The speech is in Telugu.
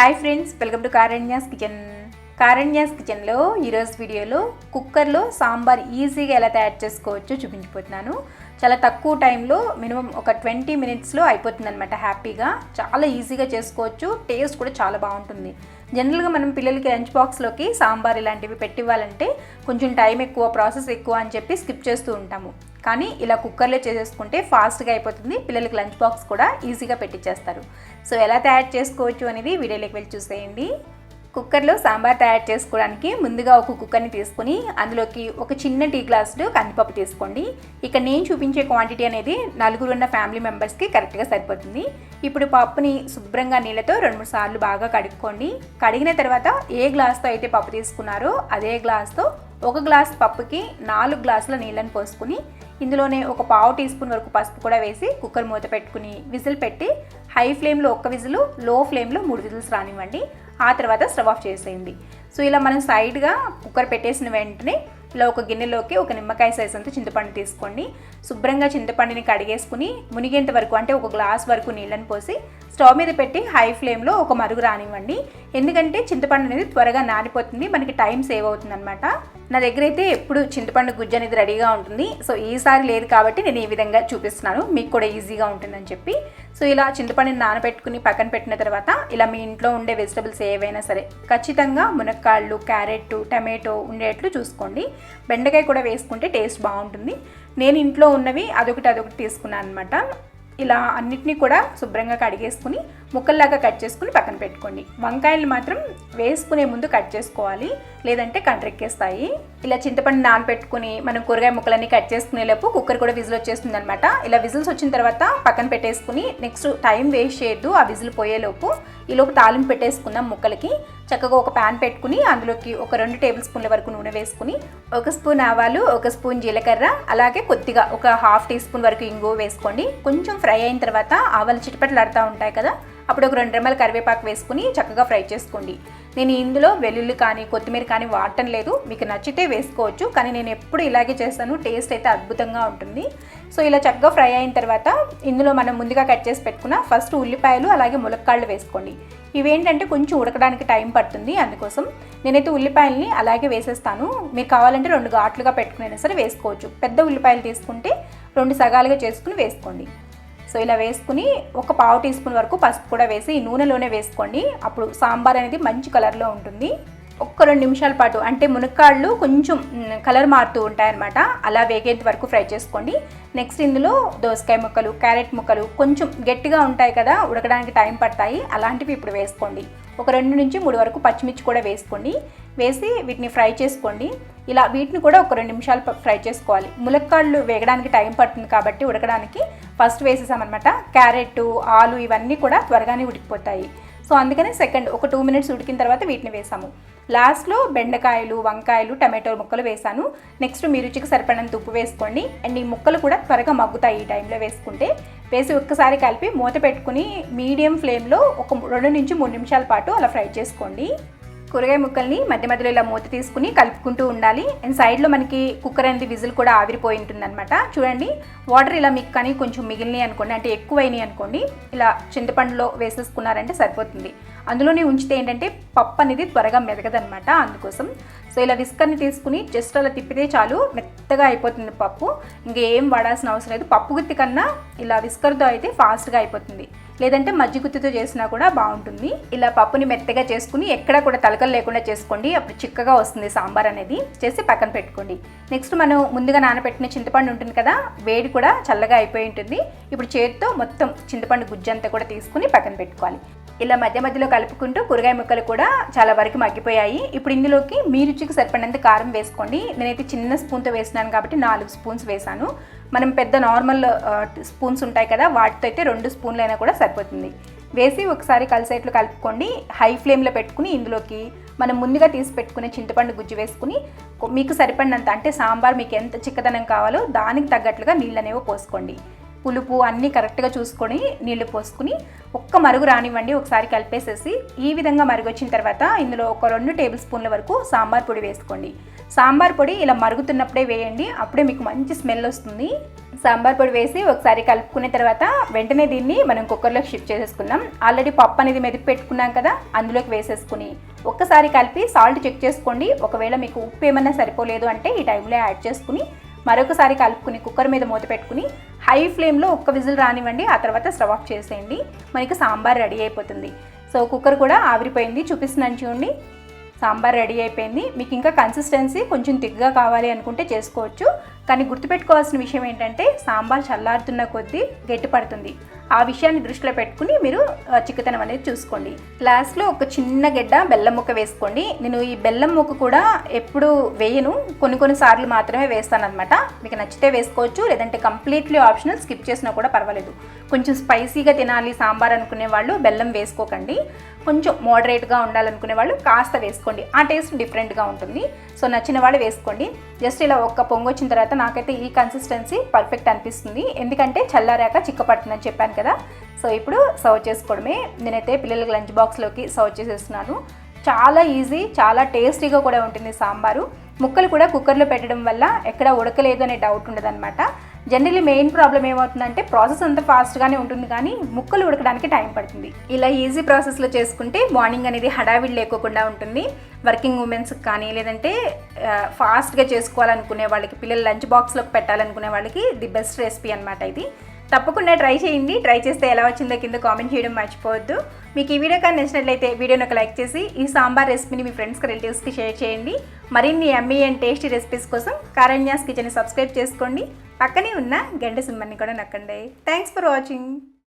Hi friends welcome to Karanya's kitchen Karanya's కిచెన్లో ఈరోజు వీడియోలో కుక్కర్లో సాంబార్ ఈజీగా ఎలా తయారు చేసుకోవచ్చో చూపించిపోతున్నాను చాలా తక్కువ టైంలో మినిమం ఒక ట్వంటీ మినిట్స్లో అయిపోతుందనమాట హ్యాపీగా. చాలా ఈజీగా చేసుకోవచ్చు టేస్ట్ కూడా చాలా బాగుంటుంది. జనరల్గా మనం పిల్లలకి లంచ్ బాక్స్లోకి సాంబార్ ఇలాంటివి పెట్టివ్వాలంటే కొంచెం టైం ఎక్కువ ప్రాసెస్ ఎక్కువ అని చెప్పి స్కిప్ చేస్తూ ఉంటాము. కానీ ఇలా కుక్కర్లో చేసేసుకుంటే ఫాస్ట్గా అయిపోతుంది. పిల్లలకి లంచ్ బాక్స్ కూడా ఈజీగా పెట్టించేస్తారు సో ఎలా తయారు చేసుకోవచ్చు అనేది వీడియోలోకి వెళ్ళి చూసేయండి. కుక్కర్లో సాంబార్ తయారు చేసుకోవడానికి ముందుగా ఒక కుక్కర్ని తీసుకుని అందులోకి ఒక చిన్న టీ గ్లాసులు కందిపప్పు తీసుకోండి. ఇక్కడ నేను చూపించే క్వాంటిటీ అనేది నలుగురు ఉన్న ఫ్యామిలీ మెంబర్స్కి కరెక్ట్గా సరిపోతుంది. ఇప్పుడు పప్పుని శుభ్రంగా నీళ్ళతో రెండు మూడు సార్లు బాగా కడుక్కోండి. కడిగిన తర్వాత ఏ గ్లాస్తో అయితే పప్పు తీసుకున్నారో అదే గ్లాస్తో ఒక గ్లాస్ పప్పుకి నాలుగు గ్లాసుల నీళ్ళని పోసుకుని ఇందులోనే ఒక పావు టీ స్పూన్ వరకు పసుపు కూడా వేసి కుక్కర్ మూత పెట్టుకుని విజిల్ పెట్టి హై ఫ్లేమ్లో ఒక్క విజిల్లో ఫ్లేమ్లో మూడు విజిల్స్ రానివ్వండి. ఆ తర్వాత స్టవ్ ఆఫ్ చేసేయండి. సో ఇలా మనం సైడ్గా కుక్కర్ పెట్టేసిన వెంటనే ఇలా ఒక గిన్నెలోకి ఒక నిమ్మకాయ సైజ్ అంతా చింతపండు తీసుకోండి. శుభ్రంగా చింతపండుని కడిగేసుకుని మునిగేంత వరకు అంటే ఒక గ్లాస్ వరకు నీళ్ళని పోసి స్టవ్ మీద పెట్టి హై ఫ్లేమ్లో ఒక మరుగు రానివ్వండి. ఎందుకంటే చింతపండు అనేది త్వరగా నానిపోతుంది. మనకి టైం సేవ్ అవుతుంది అనమాట నా దగ్గర అయితే ఎప్పుడు చింతపండు గుజ్జు అనేది రెడీగా ఉంటుంది. సో ఈసారి లేదు కాబట్టి నేను ఈ విధంగా చూపిస్తున్నాను. మీకు కూడా ఈజీగా ఉంటుందని చెప్పి. సో ఇలా చింతపండుని నానబెట్టుకుని పక్కన పెట్టిన తర్వాత ఇలా మీ ఇంట్లో ఉండే వెజిటబుల్స్ ఏవైనా సరే ఖచ్చితంగా మునక్కాళ్ళు క్యారెట్ టమాటో ఉండేట్లు చూసుకోండి. బెండకాయ కూడా వేసుకుంటే టేస్ట్ బాగుంటుంది. నేను ఇంట్లో ఉన్నవి అదొకటి అదొకటి తీసుకున్నాను అనమాట ఇలా అన్నిటినీ కూడా శుభ్రంగా కడిగేసుకుని ముక్కల్లాగా కట్ చేసుకుని పక్కన పెట్టుకోండి. వంకాయలు మాత్రం వేసుకునే ముందు కట్ చేసుకోవాలి. లేదంటే కంట్రెక్కేస్తాయి ఇలా చింతపండు నానబెట్టుకుని మనం కూరగాయ ముక్కలన్నీ కట్ చేసుకునేలోపు కుక్కర్ కూడా విజిల్ వచ్చేస్తుంది అనమాట ఇలా విజిల్స్ వచ్చిన తర్వాత పక్కన పెట్టేసుకుని నెక్స్ట్ టైం వేస్ట్ చేయొద్దు. ఆ విజిల్ పోయేలోపు ఈలోపు తాలింపు పెట్టేసుకుందాం ముక్కలకి. చక్కగా ఒక ప్యాన్ పెట్టుకుని అందులోకి ఒక రెండు టేబుల్ స్పూన్ల వరకు నూనె వేసుకుని ఒక స్పూన్ ఆవాలు ఒక స్పూన్ జీలకర్ర అలాగే కొద్దిగా ఒక హాఫ్ టీ స్పూన్ వరకు ఇంగువ వేసుకోండి. కొంచెం ఫ్రై అయిన తర్వాత ఆవాలు చిటపట్లాడుతూ ఉంటాయి కదా అప్పుడు ఒక రెండు రెమ్మల కరివేపాకు వేసుకుని చక్కగా ఫ్రై చేసుకోండి. నేను ఇందులో వెల్లుల్లి కానీ కొత్తిమీర కానీ వాడటం లేదు. మీకు నచ్చితే వేసుకోవచ్చు. కానీ నేను ఎప్పుడు ఇలాగే చేస్తాను. టేస్ట్ అయితే అద్భుతంగా ఉంటుంది. సో ఇలా చక్కగా ఫ్రై అయిన తర్వాత ఇందులో మనం ముందుగా కట్ చేసి పెట్టుకున్న ఫస్ట్ ఉల్లిపాయలు అలాగే ములక్కాళ్ళు వేసుకోండి. ఇవేంటంటే కొంచెం ఉడకడానికి టైం పడుతుంది. అందుకోసం నేనైతే ఉల్లిపాయలని అలాగే వేసేస్తాను. మీరు కావాలంటే రెండు ఘాట్లుగా పెట్టుకునైనా సరే వేసుకోవచ్చు. పెద్ద ఉల్లిపాయలు తీసుకుంటే రెండు సగాలుగా చేసుకుని వేసుకోండి. సో ఇలా వేసుకుని ఒక పావు టీ స్పూన్ వరకు పసుపు కూడా వేసి నూనెలోనే వేసుకోండి. అప్పుడు సాంబార్ అనేది మంచి కలర్లో ఉంటుంది. ఒక్క రెండు నిమిషాల పాటు అంటే మునక్కాళ్ళు కొంచెం కలర్ మారుతూ ఉంటాయన్నమాట. అలా వేగేంత వరకు ఫ్రై చేసుకోండి. నెక్స్ట్ ఇందులో దోసకాయ ముక్కలు క్యారెట్ ముక్కలు కొంచెం గట్టిగా ఉంటాయి కదా ఉడకడానికి టైం పడతాయి. అలాంటివి ఇప్పుడు వేసుకోండి. ఒక రెండు నుంచి మూడు వరకు పచ్చిమిర్చి కూడా వేసుకోండి. వేసి వీటిని ఫ్రై చేసుకోండి. ఇలా వీటిని కూడా ఒక రెండు నిమిషాలు ఫ్రై చేసుకోవాలి. ములక్కాళ్ళు వేగడానికి టైం పడుతుంది కాబట్టి ఉడకడానికి ఫస్ట్ వేసేసామన్నమాట. క్యారెట్ ఆలు ఇవన్నీ కూడా త్వరగానే ఉడికిపోతాయి. సో అందుకని సెకండ్ ఒక టూ మినిట్స్ ఉడికిన తర్వాత వీటిని వేసాము. లాస్ట్లో బెండకాయలు వంకాయలు టమాటో ముక్కలు వేసాను. నెక్స్ట్ మీ రుచికి సరిపడినంత ఉప్పు వేసుకోండి. అండ్ ఈ ముక్కలు కూడా త్వరగా మగ్గుతాయి ఈ టైంలో వేసుకుంటే. వేసి ఒక్కసారి కలిపి మూత పెట్టుకుని మీడియం ఫ్లేమ్లో ఒక రెండు నుంచి మూడు నిమిషాల పాటు అలా ఫ్రై చేసుకోండి. కూరగాయ ముక్కల్ని మధ్య మధ్యలో ఇలా మూత తీసుకుని కలుపుకుంటూ ఉండాలి. అండ్ సైడ్లో మనకి కుక్కర్ అనేది విజిల్ కూడా ఆవిరిపోయి ఉంటుందన్నమాట. చూడండి వాటర్ ఇలా మీకు కానీ కొంచెం మిగిలినాయి అనుకోండి అంటే ఎక్కువైనాయి అనుకోండి ఇలా చింతపండులో వేసేసుకున్నారంటే సరిపోతుంది. అందులోనే ఉంచితే ఏంటంటే పప్పు అనేది త్వరగా మెదగదనమాట అందుకోసం. సో ఇలా విస్కర్ని తీసుకుని జస్ట్ అలా తిప్పితే చాలు మెత్తగా అయిపోతుంది పప్పు. ఇంకేం వాడాల్సిన అవసరం లేదు. పప్పు గుత్తి కన్నా ఇలా విస్కర్తో అయితే ఫాస్ట్గా అయిపోతుంది. లేదంటే మజ్జి గుత్తితో చేసినా కూడా బాగుంటుంది. ఇలా పప్పుని మెత్తగా చేసుకుని ఎక్కడ కూడా తలకలు లేకుండా చేసుకోండి. అప్పుడు చిక్కగా వస్తుంది సాంబార్ అనేది. చేసి పక్కన పెట్టుకోండి. నెక్స్ట్ మనం ముందుగా నానబెట్టిన చింతపండు ఉంటుంది కదా వేడి కూడా చల్లగా అయిపోయి ఉంటుంది. ఇప్పుడు చేతితో మొత్తం చింతపండు గుజ్జంతా కూడా తీసుకుని పక్కన పెట్టుకోవాలి. ఇలా మధ్య మధ్యలో కలుపుకుంటూ కూరగాయ ముక్కలు కూడా చాలా వరకు మగ్గిపోయాయి. ఇప్పుడు ఇందులోకి మీ రుచికి సరిపడినంత కారం వేసుకోండి. నేనైతే చిన్న స్పూన్తో వేసినాను కాబట్టి నాలుగు స్పూన్స్ వేసాను. మనం పెద్ద నార్మల్ స్పూన్స్ ఉంటాయి కదా వాటితో అయితే రెండు స్పూన్లు అయినా కూడా సరిపోతుంది. వేసి ఒకసారి కలిసేట్లు కలుపుకోండి. హై ఫ్లేమ్లో పెట్టుకుని ఇందులోకి మనం ముందుగా తీసి పెట్టుకునే చింతపండు గుజ్జు వేసుకుని మీకు సరిపడినంత అంటే సాంబార్ మీకు ఎంత చిక్కదనం కావాలో దానికి తగ్గట్లుగా నీళ్ళు అనేవి పోసుకోండి. పులుపు అన్నీ కరెక్ట్గా చూసుకొని నీళ్ళు పోసుకుని ఒక్క మరుగు రానివ్వండి ఒకసారి కలిపేసేసి ఈ విధంగా మరుగు వచ్చిన తర్వాత ఇందులో ఒక రెండు టేబుల్ స్పూన్ల వరకు సాంబార్ పొడి వేసుకోండి. సాంబార్ పొడి ఇలా మరుగుతున్నప్పుడే వేయండి అప్పుడే మీకు మంచి స్మెల్ వస్తుంది. సాంబార్ పొడి వేసి ఒకసారి కలుపుకున్న తర్వాత వెంటనే దీన్ని మనం కుక్కర్లోకి షిఫ్ట్ చేసేసుకుందాం. ఆల్రెడీ పప్పు అనేది మెదిపి పెట్టుకున్నాం కదా అందులోకి వేసేసుకుని ఒక్కసారి కలిపి సాల్ట్ చెక్ చేసుకోండి. ఒకవేళ మీకు ఉప్పు ఏమన్నా సరిపోలేదు అంటే ఈ టైంలో యాడ్ చేసుకుని మరొకసారి కలుపుకుని కుక్కర్ మీద మూత పెట్టుకుని హై ఫ్లేమ్లో ఒక్క విజిల్ రానివ్వండి ఆ తర్వాత స్టవ్ ఆఫ్ చేసేయండి. మనకి సాంబార్ రెడీ అయిపోతుంది. సో కుక్కర్ కూడా ఆవిరిపోయింది చూపిస్తున్నాను చూడండి. సాంబార్ రెడీ అయిపోయింది. మీకు ఇంకా కన్సిస్టెన్సీ కొంచెం తిగ్గా కావాలి అనుకుంటే చేసుకోవచ్చు. కానీ గుర్తుపెట్టుకోవాల్సిన విషయం ఏంటంటే సాంబార్ చల్లారుతున్న కొద్దీ గట్టి పడుతుంది. ఆ విషయాన్ని దృష్టిలో పెట్టుకుని మీరు చిక్కతనం అనేది చూసుకోండి. లాస్ట్లో ఒక చిన్న గెడ్డ బెల్లం ముక్క వేసుకోండి. నేను ఈ బెల్లం ముక్క కూడా ఎప్పుడు వేయను. కొన్ని కొన్ని సార్లు మాత్రమే వేస్తాను అనమాట మీకు నచ్చితే వేసుకోవచ్చు. లేదంటే కంప్లీట్లీ ఆప్షనల్ స్కిప్ చేసినా కూడా పర్వాలేదు. కొంచెం స్పైసీగా తినాలి సాంబార్ అనుకునే వాళ్ళు బెల్లం వేసుకోకండి. కొంచెం మోడరేట్గా ఉండాలనుకునే వాళ్ళు కాస్త వేసుకోండి. ఆ టేస్ట్ డిఫరెంట్గా ఉంటుంది. సో నచ్చిన వాళ్ళు వేసుకోండి. జస్ట్ ఇలా ఒక్క పొంగు వచ్చిన తర్వాత నాకైతే ఈ కన్సిస్టెన్సీ పర్ఫెక్ట్ అనిపిస్తుంది. ఎందుకంటే చల్లారాక చిక్కపడుతుందని చెప్పాను కదా? సో ఇప్పుడు సర్వ్ చేసుకోవడమే. నేనైతే పిల్లలకి లంచ్ బాక్స్లోకి సర్వ్ చేసేస్తున్నాను. చాలా ఈజీ చాలా టేస్టీగా కూడా ఉంటుంది సాంబారు. ముక్కలు కూడా కుక్కర్లో పెట్టడం వల్ల ఎక్కడ ఉడకలేదు అనే డౌట్ ఉండదన్నమాట. జనరల్లీ మెయిన్ ప్రాబ్లం ఏమవుతుందంటే ప్రాసెస్ అంతా ఫాస్ట్గానే ఉంటుంది కానీ ముక్కలు ఉడకడానికి టైం పడుతుంది. ఇలా ఈజీ ప్రాసెస్లో చేసుకుంటే మార్నింగ్ అనేది హడావిడి లేకోకుండా ఉంటుంది. వర్కింగ్ ఉమెన్స్కి కానీ లేదంటే ఫాస్ట్గా చేసుకోవాలనుకునే వాళ్ళకి పిల్లలు లంచ్ బాక్స్లోకి పెట్టాలనుకునే వాళ్ళకి ది బెస్ట్ రెసిపీ అనమాట ఇది. తప్పకుండా ట్రై చేయండి. ట్రై చేస్తే ఎలా వచ్చిందో కింద కామెంట్ చేయడం మర్చిపోవద్దు. మీకు ఈ వీడియో కానీ నచ్చినట్లయితే వీడియోని ఒక లైక్ చేసి ఈ సాంబార్ రెసిపీని మీ ఫ్రెండ్స్కి రిలేటివ్స్కి షేర్ చేయండి. మరిన్ని ఎమ్మీ అండ్ టేస్టీ రెసిపీస్ కోసం కారణ్యాస్ కిచెన్ సబ్స్క్రైబ్ చేసుకోండి. పక్కనే ఉన్న గంట సింబల్ని కూడా నక్కండి. Thanks for watching